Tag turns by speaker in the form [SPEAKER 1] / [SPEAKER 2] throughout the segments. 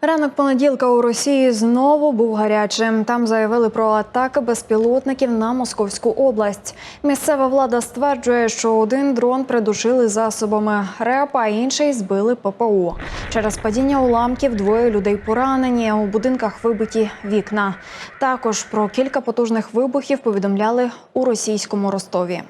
[SPEAKER 1] Ранок понеділка у Росії знову був гарячим. Там заявили про атаки безпілотників на Московську область. Місцева влада стверджує, що один дрон придушили засобами РЕП, а інший збили ППО. Через падіння уламків двоє людей поранені. У будинках вибиті вікна. Також про кілька потужних вибухів повідомляли у російському Ростові.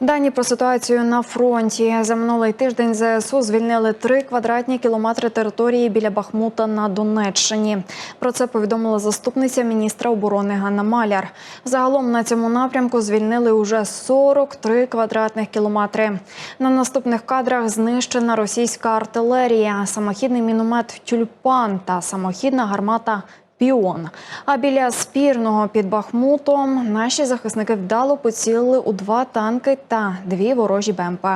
[SPEAKER 1] Дані про ситуацію на фронті за минулий тиждень ЗСУ звільнили три квадратні кілометри території біля Бахмута на Донеччині. Про це повідомила заступниця міністра оборони Ганна Маляр. Загалом на цьому напрямку звільнили уже 43 квадратних кілометри. На наступних кадрах знищена російська артилерія, самохідний міномет Тюльпан та самохідна гармата Піон. А біля спірного під Бахмутом наші захисники вдало поцілили у два танки та дві ворожі БМП.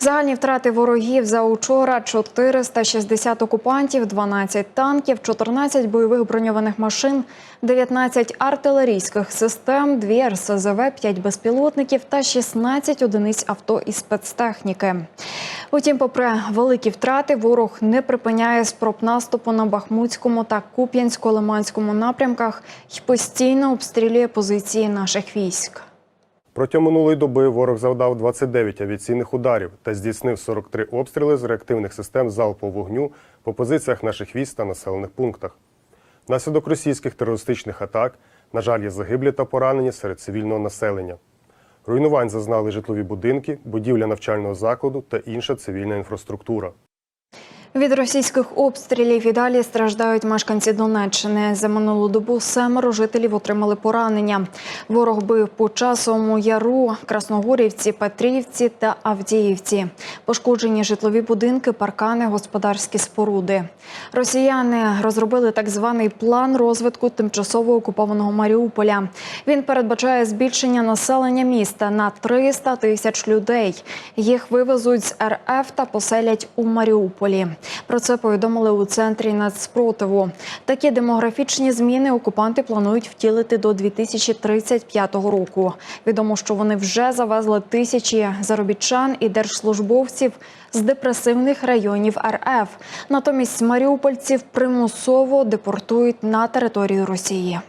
[SPEAKER 1] Загальні втрати ворогів за учора 460 окупантів, 12 танків, 14 бойових броньованих машин, 19 артилерійських систем, 2 РСЗВ, 5 безпілотників та 16 одиниць авто і спецтехніки. Утім, попри великі втрати, ворог не припиняє спроб наступу на Бахмутському та Куп'янсько-Лиманському напрямках і постійно обстрілює позиції наших військ.
[SPEAKER 2] Протягом минулої доби ворог завдав 29 авіаційних ударів та здійснив 43 обстріли з реактивних систем залпового вогню по позиціях наших військ та населених пунктах. Внаслідок російських терористичних атак, на жаль, є загиблі та поранені серед цивільного населення. Руйнувань зазнали житлові будинки, будівля навчального закладу та інша цивільна інфраструктура.
[SPEAKER 1] Від російських обстрілів і далі страждають мешканці Донеччини. За минулу добу семеро жителів отримали поранення. Ворог бив по часовому яру, Красногорівці, Петрівці та Авдіївці. Пошкоджені житлові будинки, паркани, господарські споруди. Росіяни розробили так званий план розвитку тимчасово окупованого Маріуполя. Він передбачає збільшення населення міста на 300 тисяч людей. Їх вивезуть з РФ та поселять у Маріуполі. Про це повідомили у центрі нацспротиву. Такі демографічні зміни окупанти планують втілити до 2035 року. Відомо, що вони вже завезли тисячі заробітчан і держслужбовців з депресивних районів РФ. Натомість маріупольців примусово депортують на територію Росії.